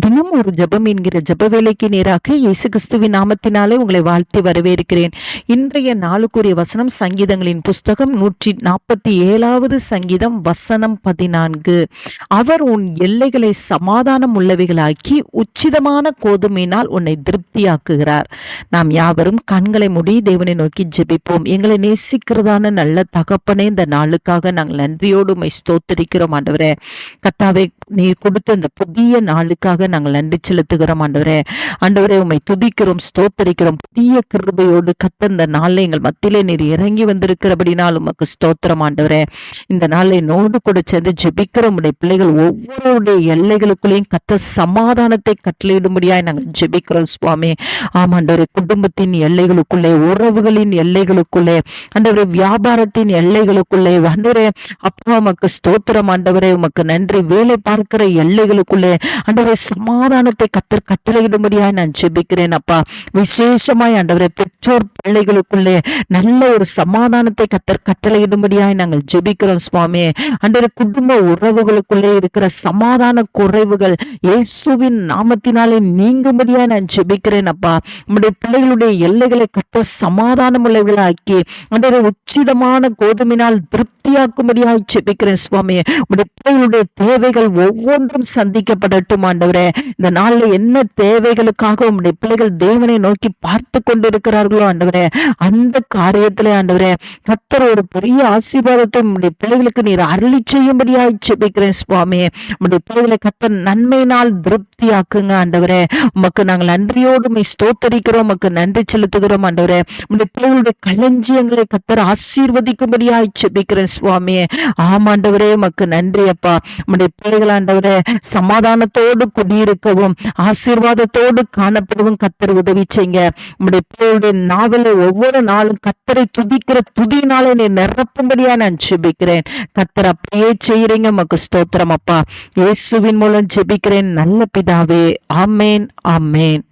தினம் ஒரு ஜெபம் என்கிற ஜப வேலைக்கு நேராக இயேசு கிறிஸ்துவின் நாமத்தினாலே உங்களை வாழ்த்தி வரவேற்கிறேன். இன்றைய நாளுக்குரிய வசனம் சங்கீதங்களின் புஸ்தகம் நூற்றி நாற்பத்தி ஏழாவது சங்கீதம் வசனம் பதினான்கு. அவர் உன் எல்லைகளை சமாதானம் உள்ளவைகளாக்கி உச்சிதமான கோதுமையினால் உன்னை திருப்தியாக்குகிறார். நாம் யாவரும் கண்களை மூடி தேவனை நோக்கி ஜெபிப்போம். எங்களை நேசிக்கிறதான நல்ல தகப்பனே இந்த நாளுக்காக நாங்கள் நன்றியோடு உம்மை ஸ்தோத்தரிக்கிறோம் ஆண்டவரே. கத்தாவே நீர் கொடுத்த இந்த புதிய நாளுக்காக நாங்கள் நன்றி செலுத்துகிறோம் ஆண்டவரே. ஆண்டவரே உமை துதிக்கிறோம் ஸ்தோத்தரிக்கிறோம். புதிய கிருபையோடு கத்தந்த நாளில் எங்கள் மத்தியிலே நீர் இறங்கி வந்திருக்கிறபடினால் உமக்கு ஸ்தோத்திரம் ஆண்டவரே. இந்த நாளை நோடு கூட சேர்ந்து ஜெபிக்கிற உடைய பிள்ளைகள் ஒவ்வொருடைய எல்லைகளுக்குள்ளேயும் கத்த சமாதானத்தை கட்டளையிடும்படியாய் நாங்கள் ஜெபிக்கிறோம் சுவாமி. ஆமாண்டவரே குடும்பத்தின் எல்லைகளுக்குள்ளே உறவுகளின் எல்லைகளுக்குள்ளே ஆண்டவரே வியாபாரத்தின் எல்லைகளுக்குள்ளே ஆண்டவரே அப்பா உமக்கு ஸ்தோத்திரம் ஆண்டவரே. உமக்கு நன்றி. வேலை பார்க்கிற எல்லைகளுக்குள்ளே ஆண்டவரே சமாதானத்தை கத்தர் கட்டளையிடும்படியாய் நான் ஜெபிக்கிறேன் அப்பா. விசேஷமாய் ஆண்டவரே பெற்றோர் பிள்ளைகளுக்குள்ளே நல்ல ஒரு சமாதானத்தை கத்தர் கட்டளையிடும்படியாய் நாங்கள் ஜெபிக்கிறோம் சுவாமி. அன்றைய குடும்ப உறவுகளுக்குள்ளே இருக்கிற சமாதான குறைவுகள் இயேசுவின் நாமத்தினாலே நீங்கும்படியாய் நான் ஜெபிக்கிறேன் அப்பா. நம்முடைய பிள்ளைகளுடைய எல்லைகளை கத்த சமாதானம் உள்ளவர்களாக்கி அன்றைய உச்சிதமான கோதுமினால் திருப்தியாக்கும்படியாய் ஜெபிக்கிறேன் சுவாமி. உடைய பிள்ளைகளுடைய தேவைகள் ஒவ்வொன்றும் சந்திக்கப்படட்டும் ஆண்டவரே. இந்த நாள்ல என்ன தேவைகளுக்காக உம்முடைய பிள்ளைகள் தேவனை நோக்கி பார்த்து கொண்டிருக்கிறார்களோ ஆண்டவரே அந்த காரியத்திலே ஆண்டவரே கத்தர் ஒரு பெரிய ஆசீர்வாதத்தை உம்முடைய பிள்ளைகளுக்கு நீர் அருளி செய்யும்படியாய் செபிக்கிறேன் சுவாமி. உம்முடைய பிள்ளைகளை கத்தர் நன்மையினால் திருப்தியாக்குங்க ஆண்டவரே. உமக்கு நாங்கள் நன்றியோடு உம்மை ஸ்தோத்தரிக்கிறோம் உமக்கு நன்றி செலுத்துகிறோம் ஆண்டவரே. உம்முடைய பிள்ளைகளுடைய களஞ்சியங்களை கத்தர் ஆசீர்வதிக்கும்படியாய் செபிக்கிறேன் சுவாமி. ஆமாண்டவரே உமக்கு நன்றி அப்பா. உம்முடைய பிள்ளைகள் ஆண்டவரே சமாதானத்தோடு குடியிருக்கவும் ஆசீர்வாதத்தோடு காணப்படவும் கத்தர் உதவி செய்யுங்க. உங்களுடைய பிள்ளைகளுடைய நாவல ஒவ்வொரு நாளும் கத்தரை துதிக்கிற துதினால என்னை நிரப்பும்படியா நான் ஜெபிக்கிறேன். கத்தர் அப்படியே செய்யறீங்க மக்கு ஸ்தோத்திரம் அப்பா. இயேசுவின் மூலம் ஜெபிக்கிறேன். நல்ல பிதாவே ஆமேன் ஆமேன்.